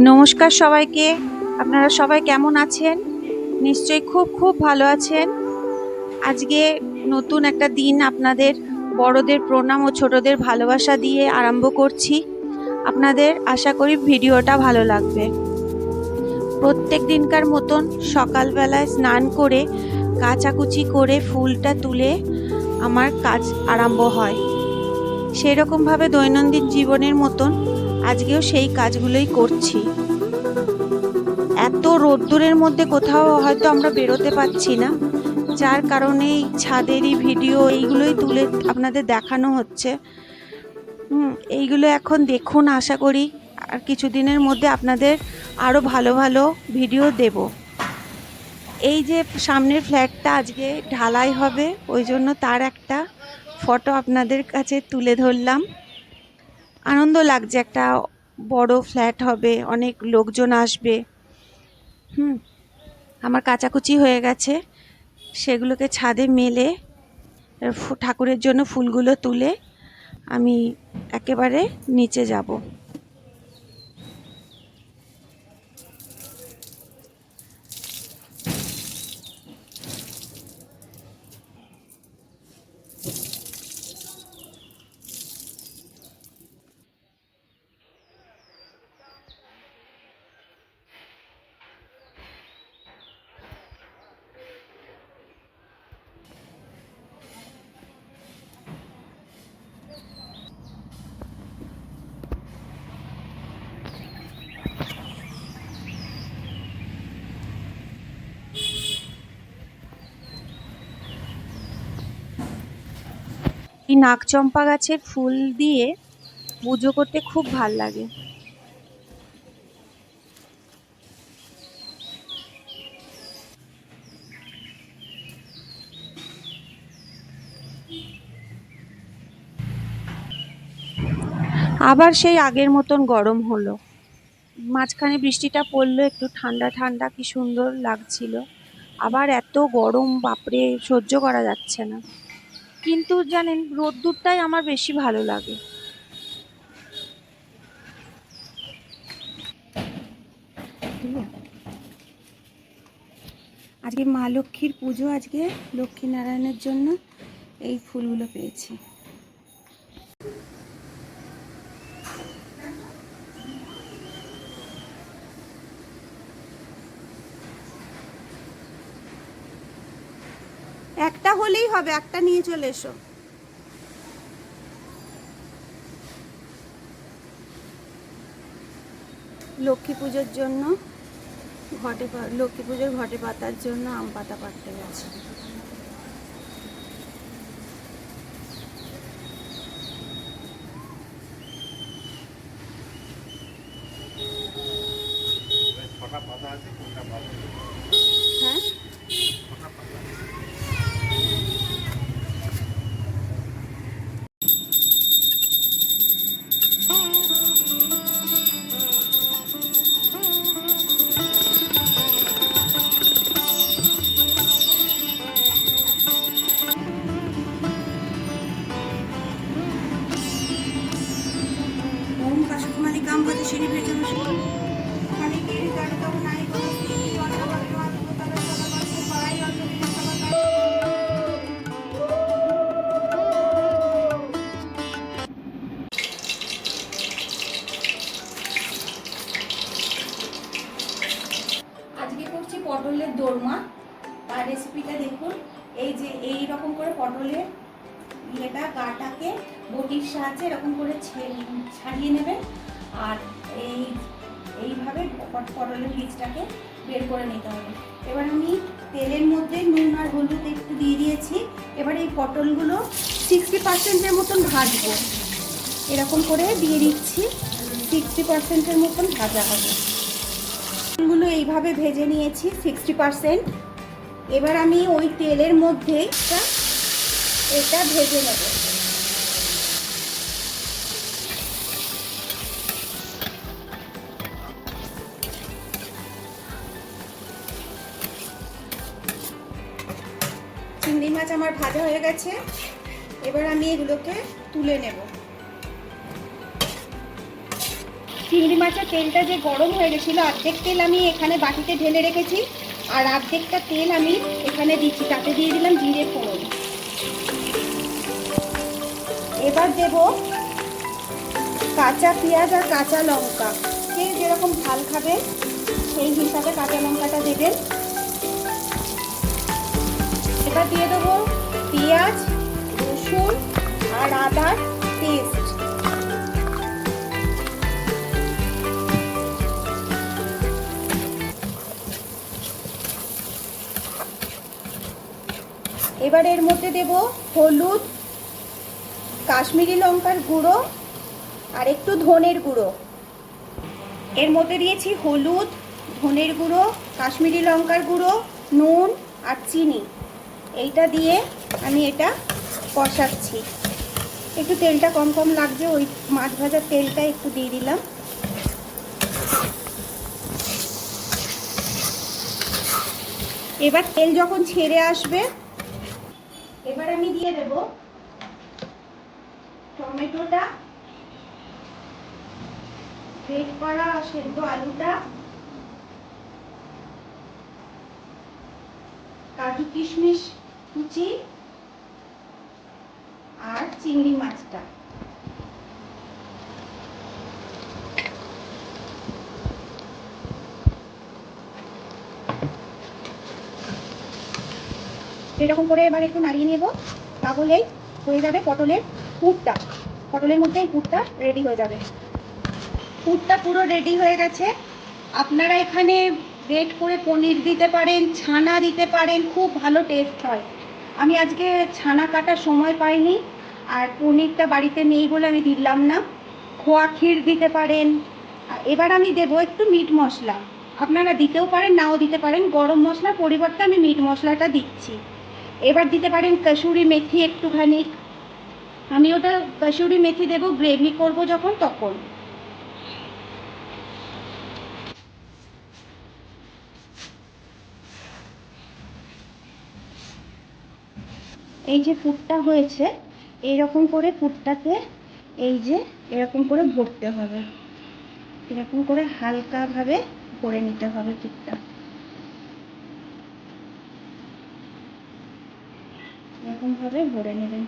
নমস্কার সবাইকে। আপনারা সবাই কেমন আছেন? নিশ্চয়ই খুব খুব ভালো আছেন। আজকে নতুন একটা দিন আপনাদের বড়দের প্রণাম ও ছোটদের ভালোবাসা দিয়ে আরম্ভ করছি। আপনাদের আশা করি ভিডিওটা ভালো লাগবে। প্রত্যেক দিনকার মতন সকালবেলায় স্নান করে, কাচাকুচি করে ফুলটা তুলে আমার কাজ আরম্ভ হয়। সেই রকমভাবে দৈনন্দিন জীবনের মতন আজকেও সেই কাজগুলোই করছি। এত রোদ্দুরের মধ্যে কোথাও হয়তো আমরা বেরোতে পারছি না, যার কারণে এই ছাদেরই ভিডিও এইগুলোই তুলে আপনাদের দেখানো হচ্ছে। এইগুলো এখন দেখুন আশা করি, আর কিছুদিনের মধ্যে আপনাদের আরও ভালো ভালো ভিডিও দেব। এই যে সামনের ফ্ল্যাটটা আজকে ঢালাই হবে, ওই জন্য তার একটা ফটো আপনাদের কাছে তুলে ধরলাম। আনন্দ লাগছে, একটা বড় ফ্ল্যাট হবে, অনেক লোকজন আসবে। হুম, আমার কাচাকুচি হয়ে গেছে। সেগুলোকে ছাদে মেলে ঠাকুরের জন্য ফুলগুলো তুলে আমি একেবারে নিচে যাব। এই নাকচম্পা গাছের ফুল দিয়ে পুজো করতে খুব ভালো লাগে। আবার সেই আগের মতন গরম হলো। মাঝখানে বৃষ্টিটা পড়ল, একটু ঠান্ডা ঠান্ডা, কি সুন্দর লাগছিল। আবার এত গরম, বাপরে, সহ্য করা যাচ্ছে না। কিন্তু জানেন, রোদ্দুরটাই আমার বেশি ভালো লাগে। আজকে মা লক্ষ্মীর পুজো, আজকে লক্ষ্মী নারায়ণের জন্য এই ফুলগুলো পেয়েছি একটা হলেই হবে, একটা নিয়ে চলে এসো। লক্ষ্মী পুজোর জন্য ঘটে লক্ষ্মী পুজোর ঘটে পাতার জন্য আম পাতা পাড়তে গেছে। মানে আজকে করছি পটলের দোরমা। তার রেসিপিটা দেখুন। এই যে এই রকম করে পটলের ইয়েটা, গাটাকে বটির সাহায্যে এরকম করে ছাড়িয়ে নেবেন। আর এই, এইভাবে পট- পটলের বীজটাকে বের করে নিতে হবে। এবার আমি তেলের মধ্যে নুন আর হলুদ একটু দিয়ে দিয়েছি। এবার এই পটলগুলো সিক্সটি পার্সেন্টের মতন ভাজবো। এরকম করে দিয়ে দিচ্ছি সিক্সটি পার্সেন্টের মতন ভাজা হবে। ফুলগুলো এইভাবে ভেজে নিয়েছি সিক্সটি পার্সেন্ট এবার আমি ওই তেলের মধ্যে এটা ভেজে নেব। মাছ আমার ভাজা হয়ে গেছে। এবার আমি এগুলোকে তুলে নেব। চিংড়ি মাছের তেলটা যে গরম হয়ে গেছিল, অর্ধেক তেল আমি এখানে বাটিতে ঢেলে রেখেছি, আর অর্ধেকটা তেল আমি এখানে দিচ্ছি, তাতে দিয়ে দিলাম জিরে ফোড়ন। এবার দেব কাঁচা পেঁয়াজ আর কাঁচা লঙ্কা। কে যেরকম ঝাল খাবে, সেই হিসাবে কাঁচা লঙ্কাটা দেবেন। এবার দিয়ে দেবো, পেঁয়াজ, রসুন আর আদার পেস্ট এবার এর মধ্যে দেব হলুদ, কাশ্মীরি লঙ্কার গুঁড়ো আর একটু ধনের গুঁড়ো। এর মধ্যে দিয়েছি হলুদ, ধনের গুঁড়ো, কাশ্মীরি লঙ্কার গুঁড়ো, নুন আর চিনি। এইটা দিয়ে আমি এটা কষাচ্ছি। একটু তেলটা কম কম লাগছে, ওই মাছ ভাজার তেলটা একটু দিয়ে দিলাম। এবার তেল যখন ছেড়ে আসবে, এবার আমি দিয়ে দেব টমেটোটা। গ্রেট করা সেদ্ধ আলুটা। কাজু কিশমিশ কুচি আর চিংড়ি মাছটা। এরকম করে এবার একটু নাড়িয়ে নেব, তাহলেই হয়ে যাবে পটলের পুরটা। পটলের মধ্যে এই পুরটা রেডি হয়ে যাবে। পুরটা পুরো রেডি হয়ে গেছে। আপনারা এখানে রেড করে পনির দিতে পারেন, ছানা দিতে পারেন, খুব ভালো টেস্ট হয়। আমি আজকে ছানা কাটার সময় পাইনি আর পনিরটা বাড়িতে নেই বলে আমি দিলাম না। খোয়া ক্ষীর দিতে পারেন। এবার আমি দেবো একটু মিট মশলা। আপনারা দিতেও পারেন, নাও দিতে পারেন। গরম মশলার পরিবর্তে আমি মিট মশলাটা দিচ্ছি। এবার দিতে পারেন কসুরি মেথি একটুখানি। আমি ওটা কসুরি মেথি দেবো, গ্রেভি করব যখন, তখন। এই যে পুরটা হয়েছে, এইরকম করে পুরটাকে এই যে এরকম করে ভরতে হবে। এরকম করে হালকাভাবে ভরে নিতে হবে পুরটা এরকম ভাবে ভরে নেবেন।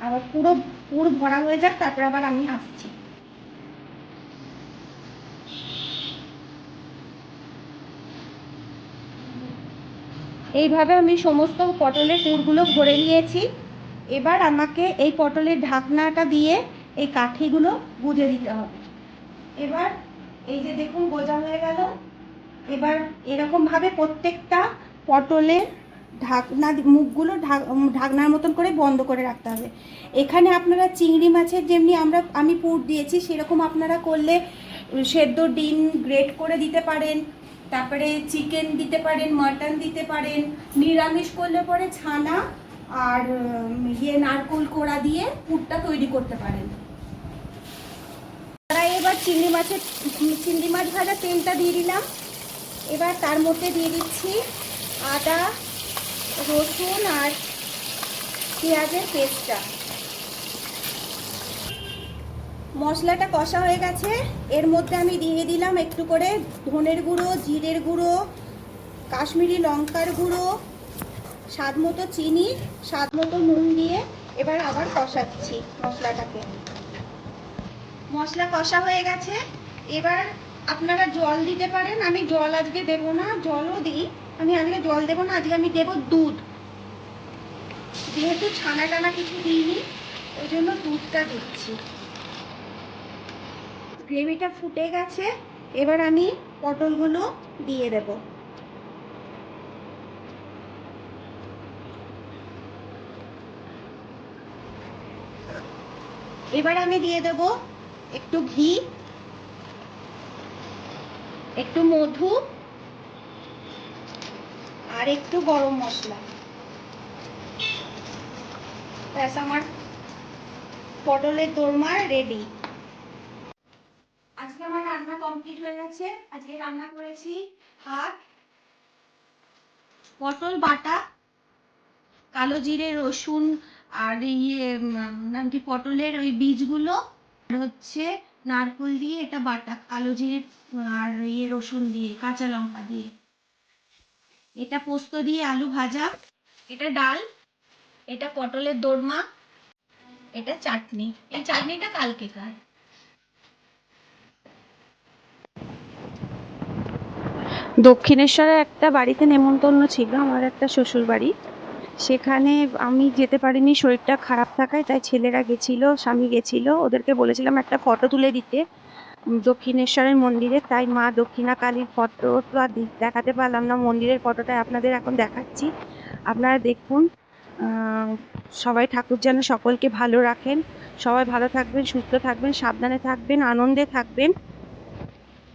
আবার পুরো পুর ভরা হয়ে যাক, তারপর আবার আমি আসছি। এইভাবে আমি সমস্ত পটলের পুরগুলো ভরে নিয়েছি। এবার আমাকে এই পটলের ঢাকনাটা দিয়ে এই কাঠিগুলো গুঁজে দিতে হবে। এবার এই যে দেখুন গোজা হয়ে গেল। এবার এরকমভাবে প্রত্যেকটা পটলের ঢাকনা মুখগুলো ঢাক- ঢাকনার মতন করে বন্ধ করে রাখতে হবে। এখানে আপনারা চিংড়ি মাছের যেমনি আমরা, আমি পুর দিয়েছি, সেরকম আপনারা করলে সেদ্ধ ডিম গ্রেট করে দিতে পারেন। তারপরে চিকেন দিতে পারেন মাটন দিতে পারেন, নিরামিষ করলে পরে ছানা আর ইয়ে নারকোল কোড়া দিয়ে পুরটা তৈরি করতে পারেন। তারা এবার চিংড়ি মাছের চিংড়ি মাছ ভাজা তেলটা দিয়ে দিলাম। এবার তার মধ্যে দিয়ে দিচ্ছি আদা, রসুন আর পেঁয়াজের পেস্টটা। মশলাটা কষা হয়ে গেছে। এর মধ্যে আমি দিয়ে দিলাম একটু করে ধনের গুঁড়ো, জিরের গুঁড়ো, কাশ্মীরি লঙ্কার গুঁড়ো, স্বাদ মতো চিনি, স্বাদ মতো নুন দিয়ে এবার আবার কষাচ্ছি মশলাটাকে। মশলা কষা হয়ে গেছে। এবার আপনারা জল দিতে পারেন। আমি জল আজকে দেব না, জলও দিই। আমি আজকে জল দেবো না, আজকে আমি দেবো দুধ। যেহেতু ছানা টানা কিছু দিইনি, ওই জন্য দুধটা দিচ্ছি। গ্রেভিটা ফুটে গেছে, এবার আমি পটলগুলো দিয়ে দেব। এবার আমি দিয়ে দেব একটু ঘি, একটু মধু, আর একটু গরম মশলা। ব্যাস, আমার পটলের দোরমা রেডি আজকে আমার রান্না কমপ্লিট হয়ে গেছে। আজকে রান্না করেছি ভাত, পটল বাটা, কালো জিরে, রসুন আর ইয়ে নাম কি, পটলের ওই বীজগুলো, আর হচ্ছে নারকোল দিয়ে এটা বাটা, কালো জিরে আর ইয়ে রসুন দিয়ে, কাঁচা লঙ্কা দিয়ে। এটা পোস্ত দিয়ে আলু ভাজা, এটা ডাল, এটা পটলের দোরমা, এটা চাটনি। এই চাটনিটা কালকে দক্ষিণেশ্বরে একটা বাড়িতে নেমন্তন্ন ছিল, আমার একটা শ্বশুর বাড়ি। সেখানে আমি যেতে পারিনি, শরীরটা খারাপ থাকায়, তাই ছেলেরা গেছিল, স্বামী গেছিল, ওদেরকে বলেছিলাম একটা ফটো তুলে দিতে দক্ষিণেশ্বরের মন্দিরে। তাই মা দক্ষিণা কালীর ফটো তো আর দেখাতে পারলাম না, মন্দিরের ফটোটা আপনাদের এখন দেখাচ্ছি। আপনারা দেখুন সবাই ঠাকুর যেন সকলকে ভালো রাখেন। সবাই ভালো থাকবেন, সুস্থ থাকবেন, সাবধানে থাকবেন, আনন্দে থাকবেন।